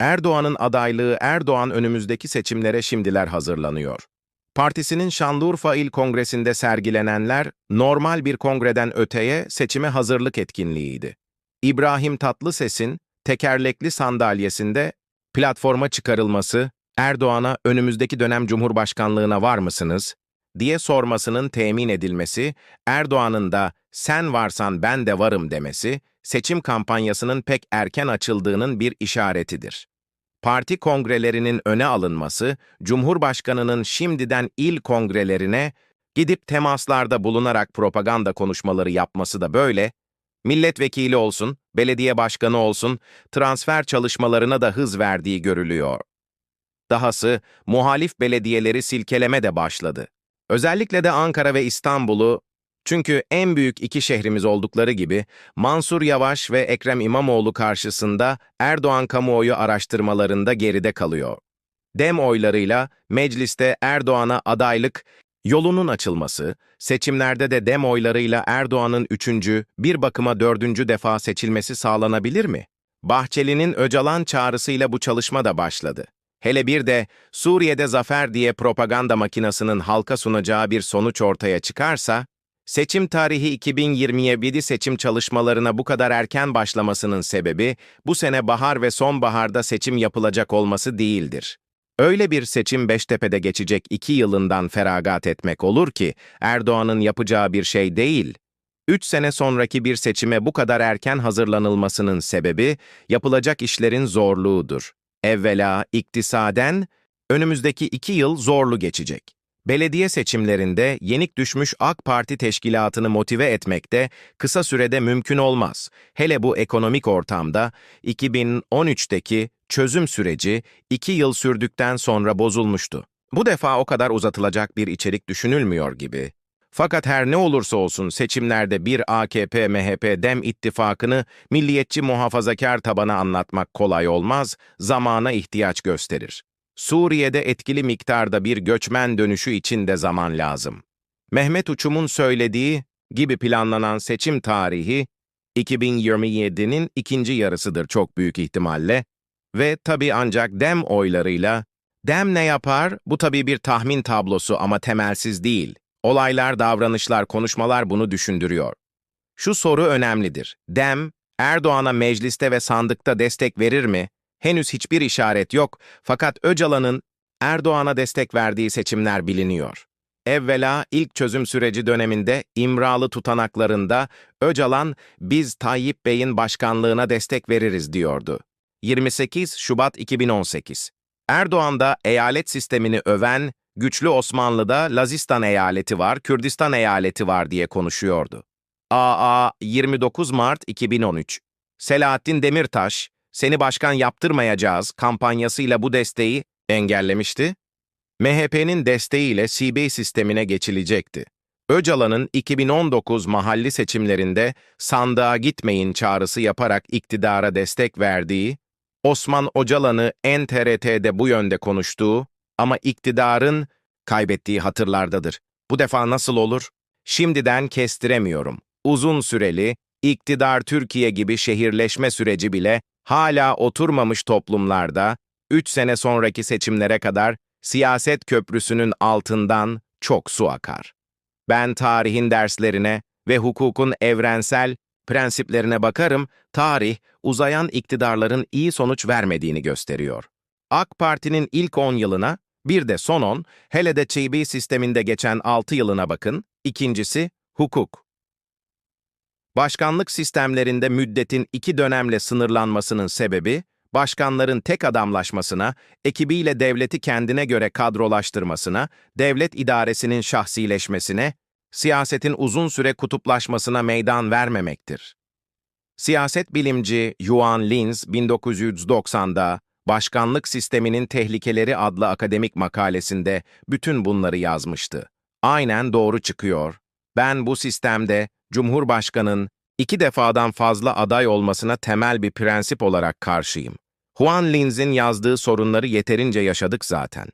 Erdoğan'ın adaylığı Erdoğan önümüzdeki seçimlere şimdiler hazırlanıyor. Partisinin Şanlıurfa İl Kongresi'nde sergilenenler normal bir kongreden öteye seçime hazırlık etkinliğiydi. İbrahim Tatlıses'in tekerlekli sandalyesinde platforma çıkarılması, Erdoğan'a önümüzdeki dönem Cumhurbaşkanlığına var mısınız? diye sormasının temin edilmesi, Erdoğan'ın da sen varsan ben de varım demesi, seçim kampanyasının pek erken açıldığının bir işaretidir. Parti kongrelerinin öne alınması, Cumhurbaşkanı'nın şimdiden il kongrelerine gidip temaslarda bulunarak propaganda konuşmaları yapması da böyle, milletvekili olsun, belediye başkanı olsun, transfer çalışmalarına da hız verdiği görülüyor. Dahası muhalif belediyeleri silkeleme de başladı. Özellikle de Ankara ve İstanbul'u, çünkü en büyük iki şehrimiz oldukları gibi Mansur Yavaş ve Ekrem İmamoğlu karşısında Erdoğan kamuoyu araştırmalarında geride kalıyor. Dem oylarıyla mecliste Erdoğan'a adaylık yolunun açılması, seçimlerde de dem oylarıyla Erdoğan'ın üçüncü, bir bakıma dördüncü defa seçilmesi sağlanabilir mi? Bahçeli'nin Öcalan çağrısıyla bu çalışma da başladı. Hele bir de Suriye'de zafer diye propaganda makinasının halka sunacağı bir sonuç ortaya çıkarsa, seçim tarihi 2027 seçim çalışmalarına bu kadar erken başlamasının sebebi, bu sene bahar ve sonbaharda seçim yapılacak olması değildir. Öyle bir seçim Beştepe'de geçecek iki yılından feragat etmek olur ki, Erdoğan'ın yapacağı bir şey değil. Üç sene sonraki bir seçime bu kadar erken hazırlanılmasının sebebi, yapılacak işlerin zorluğudur. Evvela iktisaden, önümüzdeki iki yıl zorlu geçecek. Belediye seçimlerinde yenik düşmüş AK Parti teşkilatını motive etmekte kısa sürede mümkün olmaz. Hele bu ekonomik ortamda 2013'teki çözüm süreci iki yıl sürdükten sonra bozulmuştu. Bu defa o kadar uzatılacak bir içerik düşünülmüyor gibi. Fakat her ne olursa olsun seçimlerde bir AKP-MHP-DEM ittifakını milliyetçi muhafazakar tabana anlatmak kolay olmaz, zamana ihtiyaç gösterir. Suriye'de etkili miktarda bir göçmen dönüşü için de zaman lazım. Mehmet Uçum'un söylediği gibi planlanan seçim tarihi 2027'nin ikinci yarısıdır çok büyük ihtimalle ve tabii ancak dem oylarıyla dem ne yapar? Bu tabii bir tahmin tablosu ama temelsiz değil. Olaylar, davranışlar, konuşmalar bunu düşündürüyor. Şu soru önemlidir. Dem, Erdoğan'a mecliste ve sandıkta destek verir mi? Henüz hiçbir işaret yok fakat Öcalan'ın Erdoğan'a destek verdiği seçimler biliniyor. Evvela ilk çözüm süreci döneminde İmralı tutanaklarında Öcalan biz Tayyip Bey'in başkanlığına destek veririz diyordu. 28 Şubat 2018 Erdoğan da eyalet sistemini öven, güçlü Osmanlı'da Lazistan eyaleti var, Kürdistan eyaleti var diye konuşuyordu. AA 29 Mart 2013 Selahattin Demirtaş, seni başkan yaptırmayacağız kampanyasıyla bu desteği engellemişti. MHP'nin desteğiyle CB sistemine geçilecekti. Öcalan'ın 2019 mahalli seçimlerinde sandığa gitmeyin çağrısı yaparak iktidara destek verdiği, Osman Öcalan'ı NTRT'de bu yönde konuştuğu ama iktidarın kaybettiği hatırlardadır. Bu defa nasıl olur? Şimdiden kestiremiyorum. Uzun süreli, iktidar Türkiye gibi şehirleşme süreci bile hala oturmamış toplumlarda, 3 sene sonraki seçimlere kadar siyaset köprüsünün altından çok su akar. Ben tarihin derslerine ve hukukun evrensel prensiplerine bakarım, tarih uzayan iktidarların iyi sonuç vermediğini gösteriyor. AK Parti'nin ilk 10 yılına, bir de son 10, hele de ÇB sisteminde geçen 6 yılına bakın, ikincisi hukuk. Başkanlık sistemlerinde müddetin iki dönemle sınırlanmasının sebebi, başkanların tek adamlaşmasına, ekibiyle devleti kendine göre kadrolaştırmasına, devlet idaresinin şahsileşmesine, siyasetin uzun süre kutuplaşmasına meydan vermemektir. Siyaset bilimci Yuan Linz 1990'da Başkanlık Sisteminin Tehlikeleri adlı akademik makalesinde bütün bunları yazmıştı. Aynen doğru çıkıyor. Ben bu sistemde Cumhurbaşkanın iki defadan fazla aday olmasına temel bir prensip olarak karşıyım. Juan Linz'in yazdığı sorunları yeterince yaşadık zaten.